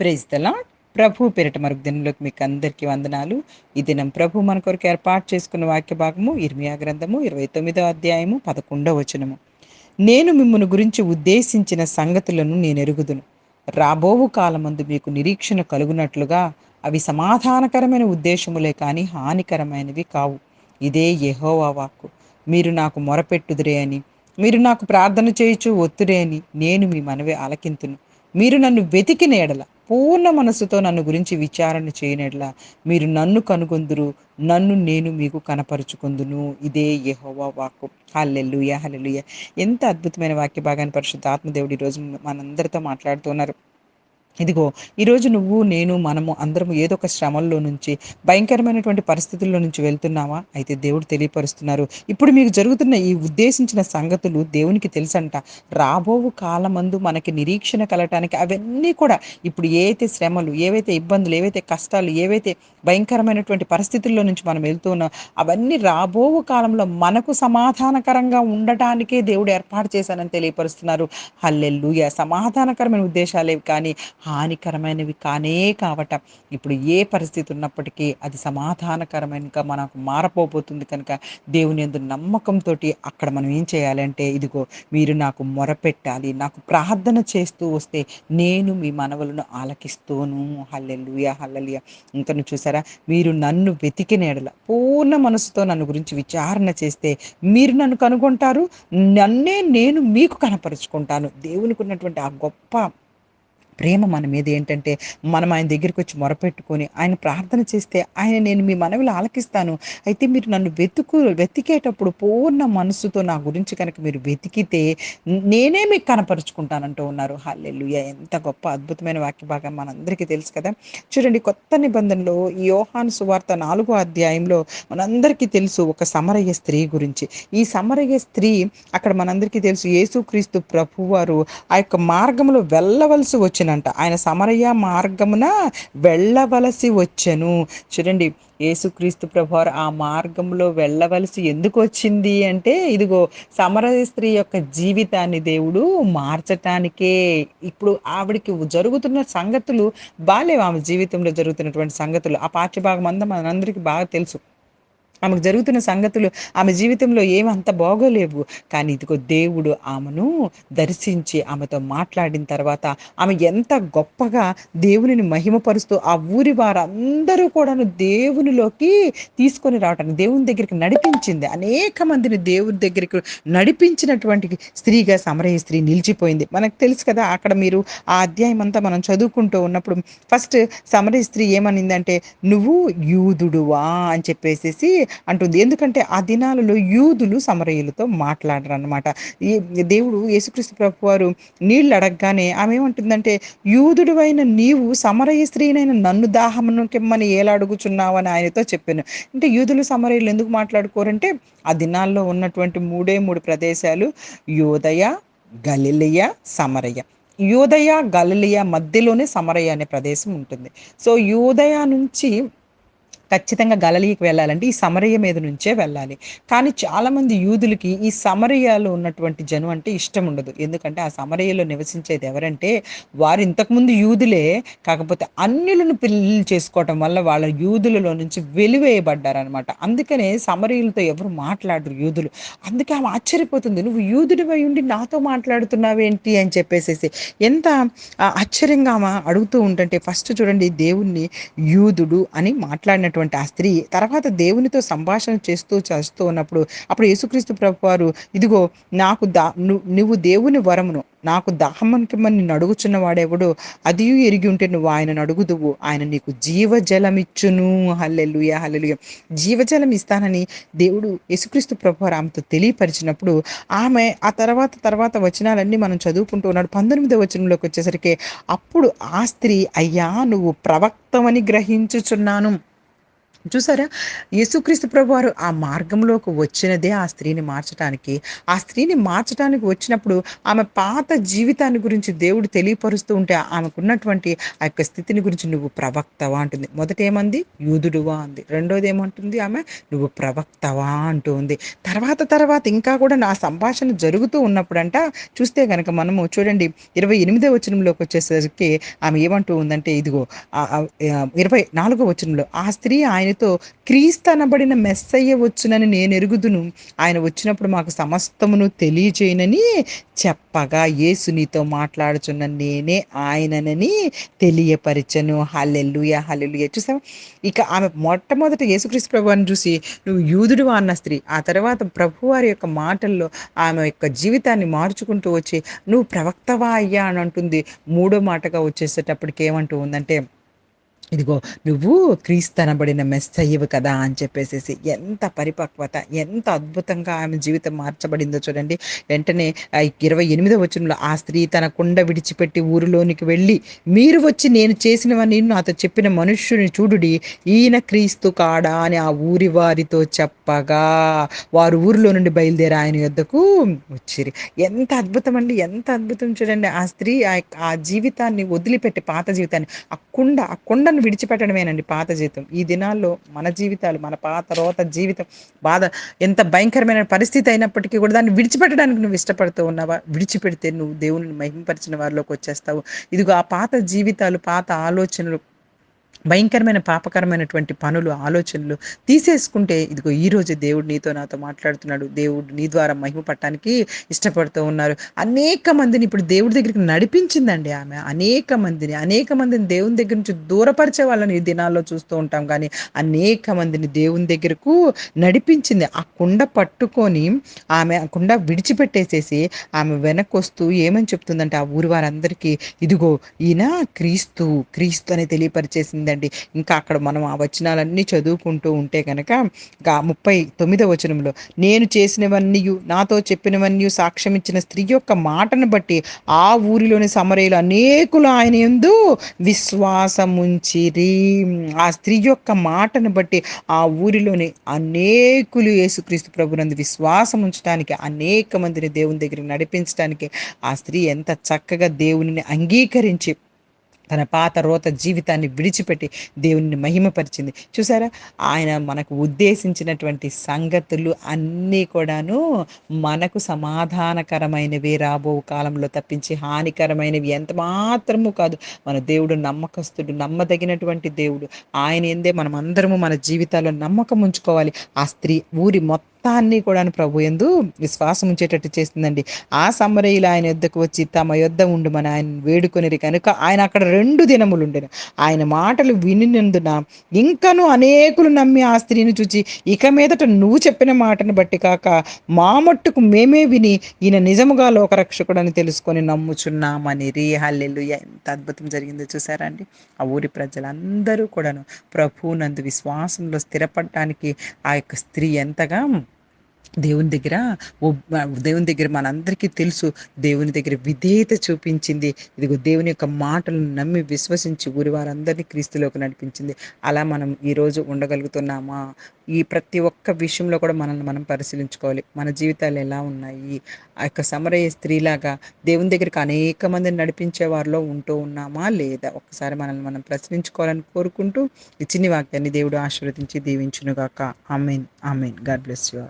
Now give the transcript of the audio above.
Praise the lord ప్రభు పేరిట మరొక దినంలోకి మీకు అందరికీ వందనాలు. ఈ దినం ప్రభు మన కొరకు ఏర్పాటు చేసుకున్న వాక్య భాగము ఇర్మియా గ్రంథము ఇరవై తొమ్మిదో అధ్యాయము పదకొండవ వచనము. నేను మిమ్మల్ని గురించి ఉద్దేశించిన సంగతులను నేను ఎరుగుదును. రాబోవు కాలమందు మీకు నిరీక్షణ కలుగునట్లుగా అవి సమాధానకరమైన ఉద్దేశములే కానీ హానికరమైనవి కావు. ఇదే యహోవా వాక్కు. మీరు నాకు మొరపెట్టుదురే అని మీరు నాకు ప్రార్థన చేయుచు ఒత్తురే అని నేను మీ మనవి ఆలకింతును. మీరు నన్ను వెతికిన ఎడల పూర్ణ మనస్సుతో నన్ను గురించి విచారణ చేయనెడల మీరు నన్ను కనుగొందురు నన్ను నేను మీకు కనపరుచుకుందును. ఇదే యహోవా వాక్కు. హల్లెల్లుయ హల్లెలూయ. ఎంత అద్భుతమైన వాక్య భాగాన్ని పరిశుద్ధ ఆత్మదేవుడు ఈరోజు మనందరితో మాట్లాడుతున్నారు ఇదిగో ఈరోజు నువ్వు నేను మనము అందరము ఏదో ఒక శ్రమల్లో నుంచి భయంకరమైనటువంటి పరిస్థితుల్లో నుంచి వెళ్తున్నావా అయితే దేవుడు తెలియపరుస్తున్నారు. ఇప్పుడు మీకు జరుగుతున్న ఈ ఉద్దేశించిన సంగతులు దేవునికి తెలుసంట. రాబోవు కాలమందు మనకి నిరీక్షణ కలగటానికి అవన్నీ కూడా ఇప్పుడు ఏవైతే శ్రమలు ఏవైతే ఇబ్బందులు ఏవైతే కష్టాలు ఏవైతే భయంకరమైనటువంటి పరిస్థితుల్లో నుంచి మనం వెళ్తున్నాం అవన్నీ రాబోవు కాలంలో మనకు సమాధానకరంగా ఉండటానికే దేవుడు ఏర్పాటు చేశానని తెలియపరుస్తున్నారు. హల్లెల్లుయ సమాధానకరమైన ఉద్దేశాలేవి కానీ హానికరమైనవి కానే కావటం. ఇప్పుడు ఏ పరిస్థితి ఉన్నప్పటికీ అది సమాధానకరమైనగా మనకు మారపోబోతుంది కనుక దేవుని ఎందు నమ్మకంతో అక్కడ మనం ఏం చేయాలంటే ఇదిగో మీరు నాకు మొరపెట్టాలి నాకు ప్రార్థన చేస్తూ వస్తే నేను మీ మనవలను ఆలకిస్తూను. Hallelujah hallelujah. ఇంకను చూసారా? మీరు నన్ను వెతికిన ఎడల పూర్ణ మనసుతో నన్ను గురించి విచారణ చేస్తే మీరు నన్ను కనుగొంటారు నన్నే నేను మీకు కనపరుచుకుంటాను. దేవునికి ఉన్నటువంటి ఆ గొప్ప ప్రేమ మన మీద ఏంటంటే మనం ఆయన దగ్గరికి వచ్చి మొరపెట్టుకొని ఆయన ప్రార్థన చేస్తే ఆయన నేను మీ మనవిలో ఆలకిస్తాను. అయితే మీరు నన్ను వెతుకు వెతికేటప్పుడు పూర్ణ మనస్సుతో నా గురించి కనుక మీరు వెతికితే నేనే మీకు కనపరుచుకుంటానంటూ ఉన్నారు. హల్లెల్లు ఎంత గొప్ప అద్భుతమైన వాక్య భాగం మనందరికీ తెలుసు కదా. చూడండి కొత్త నిబంధనలో ఈ యోహాను సువార్త నాలుగో అధ్యాయంలో మనందరికీ తెలుసు ఒక సమరయ్య స్త్రీ గురించి. ఈ సమరయ్య స్త్రీ అక్కడ మనందరికీ తెలుసు యేసుక్రీస్తు ప్రభువారు ఆ యొక్క మార్గంలో వెళ్ళవలసి వచ్చినంట ఆయన సమరయ్య మార్గమున వెళ్ళవలసి వచ్చెను. చూడండి యేసుక్రీస్తు ప్రభువారు ఆ మార్గంలో వెళ్ళవలసి ఎందుకు వచ్చింది అంటే ఇదిగో సమరయ స్త్రీ యొక్క జీవితాన్ని దేవుడు మార్చటానికే ఇప్పుడు ఆవిడకి జరుగుతున్న సంగతులు బాలేవు. ఆమె జీవితంలో జరుగుతున్నటువంటి సంగతులు. ఆ పాఠ్యభాగం అంతా మనందరికీ బాగా తెలుసు. ఆమెకు జరుగుతున్న సంగతులు ఆమె జీవితంలో ఏమంత బాగోలేవు. కానీ ఇదిగో దేవుడు ఆమెను దర్శించి ఆమెతో మాట్లాడిన తర్వాత ఆమె ఎంత గొప్పగా దేవునిని మహిమపరుస్తూ ఆ ఊరి వారందరూ కూడాను దేవునిలోకి తీసుకొని రావటానికి దేవుని దగ్గరికి నడిపించింది. అనేక మందిని దేవుని దగ్గరికి నడిపించినటువంటి స్త్రీగా సమరయ స్త్రీ నిలిచిపోయింది. మనకు తెలుసు కదా అక్కడ మీరు ఆ అధ్యాయం అంతా మనం చదువుకుంటూ ఉన్నప్పుడు ఫస్ట్ సమరయ స్త్రీ ఏమనిందంటే నువ్వు యూదుడువా అని చెప్పేసేసి అంటుంది. ఎందుకంటే ఆ దినాలలో యూదులు సమరయులతో మాట్లాడరు అనమాట ఈ దేవుడు యేసుక్రీస్తు ప్రభు వారు నీళ్ళు అడగగానే ఆమె ఏమంటుందంటే యూదుడువైన నీవు సమరయ స్త్రీనైన నన్ను దాహమును కిమ్మని ఏలాడుగుచున్నావు అని ఆయనతో చెప్పాను. అంటే యూదులు సమరయులు ఎందుకు మాట్లాడుకోరంటే ఆ దినాల్లో ఉన్నటువంటి మూడే మూడు ప్రదేశాలు యోదయ గలిలియ సమరయ. యూదయ గలిలియ మధ్యలోనే సమరయ అనే ప్రదేశం ఉంటుంది. సో యూదయ నుంచి ఖచ్చితంగా గలలీకి వెళ్ళాలంటే ఈ సమరయ్య మీద నుంచే వెళ్ళాలి. కానీ చాలామంది యూదులకి ఈ సమరయ్యలో ఉన్నటువంటి జనం అంటే ఇష్టం ఉండదు. ఎందుకంటే ఆ సమరయ్యలో నివసించేది ఎవరంటే వారు ఇంతకుముందు యూదులే. కాకపోతే అన్యులను పెళ్ళి చేసుకోవటం వల్ల వాళ్ళ యూదులలో నుంచి వెలివేయబడ్డారనమాట అందుకనే సమరయులతో ఎవరు మాట్లాడరు యూదులు. అందుకే ఆమె ఆశ్చర్యపోతుంది. నువ్వు యూదుడివై ఉండి నాతో మాట్లాడుతున్నావేంటి? అని చెప్పేసేసి ఎంత ఆశ్చర్యంగా ఆమె అడుగుతూ ఉంటుంటే ఫస్ట్ చూడండి దేవుణ్ణి యూదుడు అని మాట్లాడినట్టు ఉన్నటువంటి ఆ స్త్రీ తర్వాత దేవునితో సంభాషణ చేస్తూ చేస్తూ ఉన్నప్పుడు అప్పుడు యేసుక్రీస్తు ప్రభు వారు ఇదిగో నాకు దా నువ్వు దేవుని వరమును నాకు దాహమనికి నిన్ను అడుగుచున్న వాడెవడు అది ఎరిగి ఉంటే నువ్వు ఆయనను అడుగుదువు. ఆయన నీకు జీవజలం ఇచ్చును హల్లెలుయ హల్లెలుయ. జీవజలం ఇస్తానని దేవుడు యేసుక్రీస్తు ప్రభు ఆమెతో తెలియపరిచినప్పుడు ఆమె ఆ తర్వాత తర్వాత వచనాలన్నీ మనం చదువుకుంటూ ఉన్నాడు. పంతొమ్మిదో వచనంలోకి వచ్చేసరికి అప్పుడు ఆ స్త్రీ అయ్యా నువ్వు ప్రవక్తమని గ్రహించుచున్నాను. చూసారా? యేసుక్రీస్తు ప్రభు వారు ఆ మార్గంలోకి వచ్చినదే ఆ స్త్రీని మార్చడానికి ఆ స్త్రీని మార్చడానికి వచ్చినప్పుడు ఆమె పాత జీవితాన్ని గురించి దేవుడు తెలియపరుస్తూ ఉంటే ఆమెకున్నటువంటి ఆ యొక్క స్థితిని గురించి నువ్వు ప్రవక్తవా అంటుంది. మొదట ఏమంది యూదుడువా అంది. రెండోది ఏమంటుంది ఆమె? నువ్వు ప్రవక్తవా అంటుంది తర్వాత తర్వాత ఇంకా కూడా నా సంభాషణ జరుగుతూ ఉన్నప్పుడంట చూస్తే కనుక మనము చూడండి ఇరవై ఎనిమిదో వచనంలోకి వచ్చేసరికి ఆమె ఏమంటూ ఉందంటే ఇదిగో ఇరవై నాలుగో వచనంలో ఆ స్త్రీ ఆయన ఆయనతో క్రీస్తు అనబడిన మెస్సయ్య వచ్చునని నేను ఎరుగుదును. ఆయన వచ్చినప్పుడు మాకు సమస్తమును తెలియచేయనని చెప్పగా యేసు నీతో మాట్లాడుచున్న నేనే ఆయననని తెలియపరిచను. హల్లెల్లుయ హల్లెల్లుయ చూసావా? ఇక ఆమె మొట్టమొదట యేసుక్రీస్తు ప్రభువాన్ని చూసి నువ్వు యూదుడు అన్న స్త్రీ. ఆ తర్వాత ప్రభువారి యొక్క మాటల్లో ఆమె యొక్క జీవితాన్ని మార్చుకుంటూ వచ్చి నువ్వు ప్రవక్తవా అయ్యా? అని అంటుంది. మూడో మాటగా వచ్చేసేటప్పటికి ఏమంటూ ఉందంటే ఇదిగో నువ్వు క్రీస్తనబడిన మెస్సయ్యవు కదా అని చెప్పేసేసి ఎంత పరిపక్వత ఎంత అద్భుతంగా ఆమె జీవితం మార్చబడిందో చూడండి. వెంటనే ఇరవై ఎనిమిదో వచనంలో ఆ స్త్రీ తన కుండ విడిచిపెట్టి ఊరిలోనికి వెళ్ళి మీరు వచ్చి నేను చేసినవని నాతో చెప్పిన మనుష్యుని చూడుడి ఈయన క్రీస్తు కాడా అని ఆ ఊరి వారితో చెప్పగా వారు ఊరిలో నుండి బయలుదేరి ఆయన యొద్దకు వచ్చిరి. ఎంత అద్భుతం అండి ఎంత అద్భుతం చూడండి. ఆ స్త్రీ ఆ యొక్క- ఆ జీవితాన్ని వదిలిపెట్టి పాత జీవితాన్ని ఆ కుండ ఆ కుండను విడిచిపెట్టడమేనండి పాత జీవితం. ఈ దినాల్లో మన జీవితాలు మన పాత రోత జీవితం బాధ ఎంత భయంకరమైన పరిస్థితి అయినప్పటికీ కూడా దాన్ని విడిచిపెట్టడానికి నువ్వు ఇష్టపడుతూ ఉన్నావా? విడిచిపెడితే నువ్వు దేవుని మహింపరిచిన వారిలోకి వచ్చేస్తావు. ఇదిగో ఆ పాత జీవితాలు పాత ఆలోచనలు భయంకరమైన పాపకరమైనటువంటి పనులు ఆలోచనలు తీసేసుకుంటే ఇదిగో ఈరోజు దేవుడు నీతో నాతో మాట్లాడుతున్నాడు. దేవుడు నీ ద్వారా మహిమ పట్టడానికి ఇష్టపడుతూ ఉన్నారు. అనేక మందిని ఇప్పుడు దేవుడి దగ్గరికి నడిపించిందండి ఆమె. అనేక మందిని అనేక మందిని దేవుని దగ్గర నుంచి దూరపరిచే వాళ్ళని ఈ దినాల్లో చూస్తూ ఉంటాం కానీ అనేక మందిని దేవుని దగ్గరకు నడిపించింది. ఆ కుండ పట్టుకొని ఆమె ఆ కుండ విడిచిపెట్టేసేసి ఆమె వెనక్కి వస్తూ ఏమని చెప్తుందంటే ఆ ఊరి వారందరికీ ఇదిగో ఈయన క్రీస్తు క్రీస్తు అని తెలియపరిచేసింది. తెలియపరిచేసిందండి ఇంకా అక్కడ మనం ఆ వచనాలన్నీ చదువుకుంటూ ఉంటే కనుక ఇంకా ముప్పై తొమ్మిదో వచనంలో నేను చేసినవన్నీ నాతో చెప్పినవన్నీ సాక్ష్యం ఇచ్చిన స్త్రీ యొక్క మాటను బట్టి ఆ ఊరిలోని సమరయులు అనేకులు ఆయన ఎందు విశ్వాసముంచిరి. ఆ స్త్రీ యొక్క మాటను బట్టి ఆ ఊరిలోని అనేకులు యేసుక్రీస్తు ప్రభునందు విశ్వాసం ఉంచడానికి అనేక మందిని దేవుని దగ్గరికి నడిపించడానికి ఆ స్త్రీ ఎంత చక్కగా దేవునిని అంగీకరించి తన పాత రోత జీవితాన్ని విడిచిపెట్టి దేవుని మహిమపరిచింది. చూసారా? ఆయన మనకు ఉద్దేశించినటువంటి సంగతులు అన్నీ కూడాను మనకు సమాధానకరమైనవి రాబో కాలంలో తప్పించి హానికరమైనవి ఎంత మాత్రము కాదు. మన దేవుడు నమ్మకస్తుడు నమ్మదగినటువంటి దేవుడు. ఆయన ఎందే మనం అందరము మన జీవితాల్లో నమ్మకం ఉంచుకోవాలి. ఆ స్త్రీ ఊరి మొత్తం మొత్తాన్ని కూడా ప్రభు ఎందు విశ్వాసం ఉంచేటట్టు చేస్తుందండి. ఆ సమరయులు ఆయన యొద్దకు వచ్చి తమ యొద్ద ఉండు మన ఆయన వేడుకొనిరి కనుక ఆయన అక్కడ రెండు దినములు ఉండెను ఆయన మాటలు వినినందున ఇంకను అనేకులు నమ్మి ఆ స్త్రీని చూచి ఇక మీదట నువ్వు చెప్పిన మాటను బట్టి కాక మా మట్టుకు మేమే విని ఈయన నిజముగా లోకరక్షకుడు అని తెలుసుకొని నమ్ముచున్నామని రీ ఎంత అద్భుతం జరిగిందో చూసారా అండి? ఆ ఊరి ప్రజలందరూ కూడాను ప్రభునందు విశ్వాసంలో స్థిరపడటానికి ఆ యొక్క స్త్రీ ఎంతగా దేవుని దగ్గర దేవుని దగ్గర మనందరికీ తెలుసు. దేవుని దగ్గర విధేయత చూపించింది. ఇదిగో దేవుని యొక్క మాటలను నమ్మి విశ్వసించి ఊరి వారందరినీ క్రీస్తులోకి నడిపించింది. అలా మనం ఈరోజు ఉండగలుగుతున్నామా? ఈ ప్రతి ఒక్క విషయంలో కూడా మనల్ని మనం పరిశీలించుకోవాలి. మన జీవితాలు ఎలా ఉన్నాయి? ఆ యొక్క సమరయ స్త్రీలాగా దేవుని దగ్గరికి అనేక మందిని నడిపించే వారిలో ఉంటూ ఉన్నామా? లేదా? ఒక్కసారి మనల్ని మనం ప్రశ్నించుకోవాలని కోరుకుంటూ ఇచ్చిన వాక్యాన్ని దేవుడు ఆశీర్వదించి దీవించునుగాక. Amen. Amen. God bless you